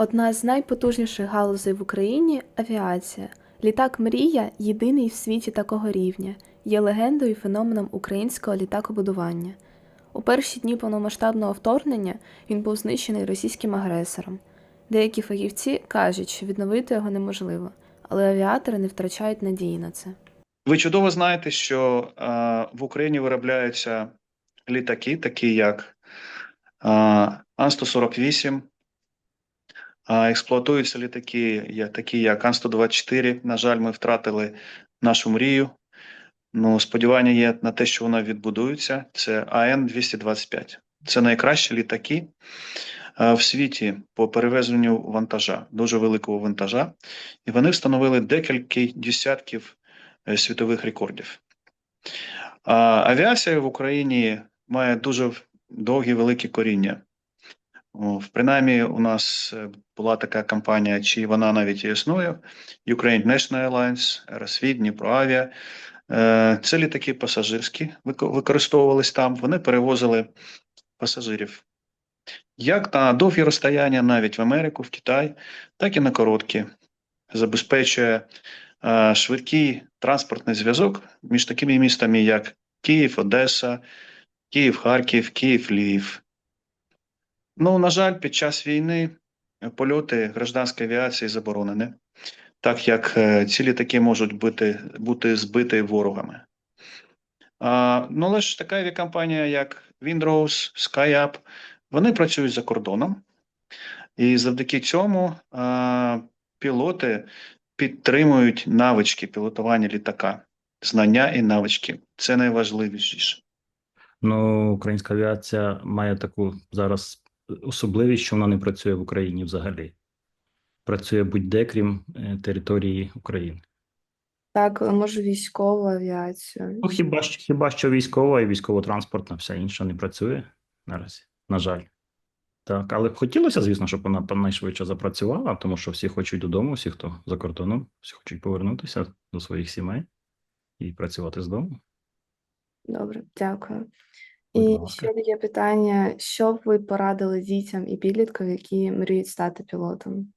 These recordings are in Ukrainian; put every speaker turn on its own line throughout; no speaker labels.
Одна з найпотужніших галузей в Україні авіація. Літак Мрія єдиний в світі такого рівня, є легендою і феноменом українського літакобудування. У перші дні повномасштабного вторгнення він був знищений російським агресором. Деякі фахівці кажуть, що відновити його неможливо, але авіатори не втрачають надії на це.
Ви чудово знаєте, що е, в Україні виробляються літаки, такі як е, Ан-148, е, експлуатуються літаки, такі як Ан-124. На жаль, ми втратили нашу мрію. Ну, сподівання є на те, що вона відбудується. Це АН-225. Це найкращі літаки в світі по перевезенню вантажа, дуже великого вантажа. І вони встановили декілька десятків е, світових рекордів. Авіація в Україні має дуже довгі великі коріння. О, Принаймні, у нас е, була така компанія, чи вона навіть і існує: Ukraine National Airlines, Aerosvit, Дніпроавіа. Е, Це літаки пасажирські вик- використовувались там. Вони перевозили пасажирів як на довгі розстояння, навіть в Америку, в Китай, так і на короткі. Забезпечує е, швидкий транспортний зв'язок між такими містами, як Київ, Одеса, Київ, Харків, Київ, Львів. Ну, на жаль, під час війни польоти гражданської авіації заборонені, так як е, ці літаки можуть бути, бути збиті ворогами. А, ну, але ж така авіакомпанія, як Windrose, SkyUp, вони працюють за кордоном, і завдяки цьому а, пілоти підтримують навички пілотування літака, знання і навички. Це найважливіше.
Ну, українська авіація має таку зараз особливість, що вона не працює в Україні взагалі. Працює будь-де, крім е, території України.
Так, може військову авіацію.
Ну, хіба що, хіба що військова і військово-транспортна, вся інша не працює наразі, на жаль. Так, але хотілося, звісно, щоб вона найшвидше запрацювала, тому що всі хочуть додому, всі, хто за кордоном, всі хочуть повернутися до своїх сімей і працювати з дому.
Добре, дякую. І ще таке питання: що б ви порадили дітям і підліткам, які мріють стати пілотом?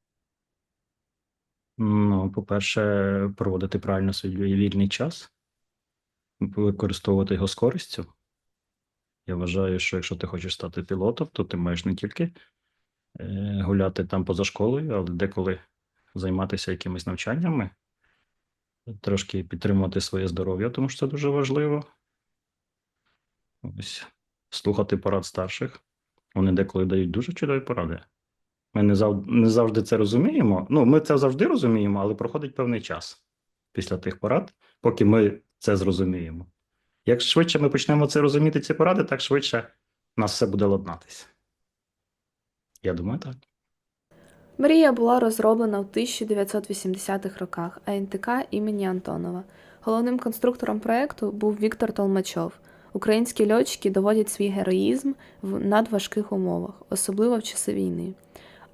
Ну, по-перше, проводити правильно свій вільний час, використовувати його з користю. Я вважаю, що якщо ти хочеш стати пілотом, то ти маєш не тільки е, гуляти там поза школою, але деколи займатися якимись навчаннями, трошки підтримувати своє здоров'я, тому що це дуже важливо. Ось, слухати порад старших. Вони деколи дають дуже чудові поради. Ми не завжди, не завжди це розуміємо. Ну, ми це завжди розуміємо, але проходить певний час після тих порад, поки ми це зрозуміємо. Як швидше ми почнемо це розуміти, ці поради, так швидше нас все буде ладнатися. Я думаю, так.
Мрія була розроблена в 1980-х роках АНТК імені Антонова. Головним конструктором проекту був Віктор Толмачов. Українські льотчики доводять свій героїзм в надважких умовах, особливо в часи війни.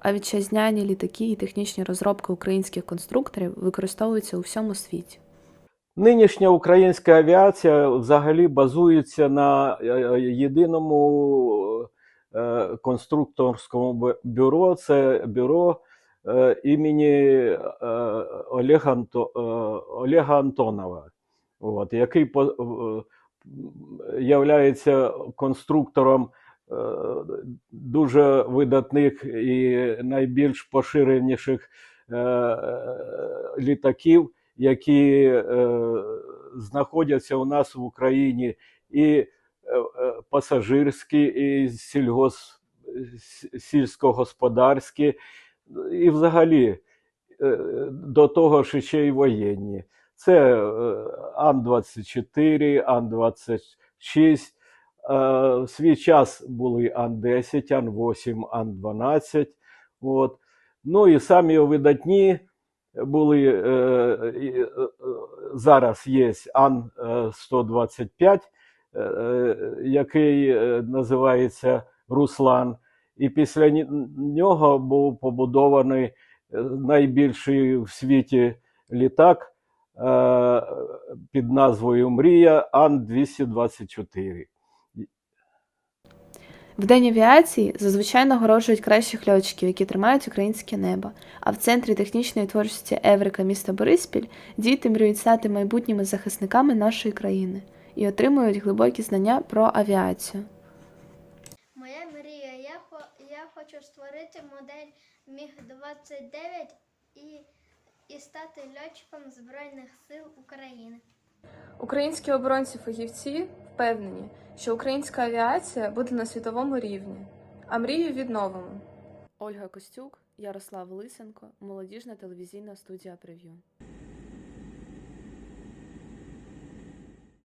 А вітчизняні літаки і технічні розробки українських конструкторів використовуються у всьому світі.
Нинішня українська авіація взагалі базується на е, е, єдиному е, конструкторському бюро. Це бюро імені Олега, Антонова, от, який являється конструктором е, дуже видатних і найбільш поширеніших е, літаків які е, знаходяться у нас в Україні, і пасажирські, і сільгос, сільськогосподарські, і взагалі до того ж ще й воєнні. Це е, Ан-24, Ан-26. е, В свій час були Ан-10, Ан-8, Ан-12. От. Ну і самі видатні були е, е, е, зараз є Ан 125, е, е, який е, називається Руслан, і після нього був побудований е, найбільший в світі літак е, під назвою Мрія Ан 224.
В День авіації зазвичай нагороджують кращих льотчиків, які тримають українське небо. А в центрі технічної творчості Еврика міста Бориспіль діти мріють стати майбутніми захисниками нашої країни і отримують глибокі знання про авіацію.
Моя мрія. Я, хо- я хочу створити модель Міг-29 і, і стати льотчиком Збройних сил України.
Українські оборонці-фахівці впевнені, що українська авіація буде на світовому рівні, а мрію відновимо. Ольга Костюк, Ярослав Лисенко, молодіжна телевізійна студія прев'ю.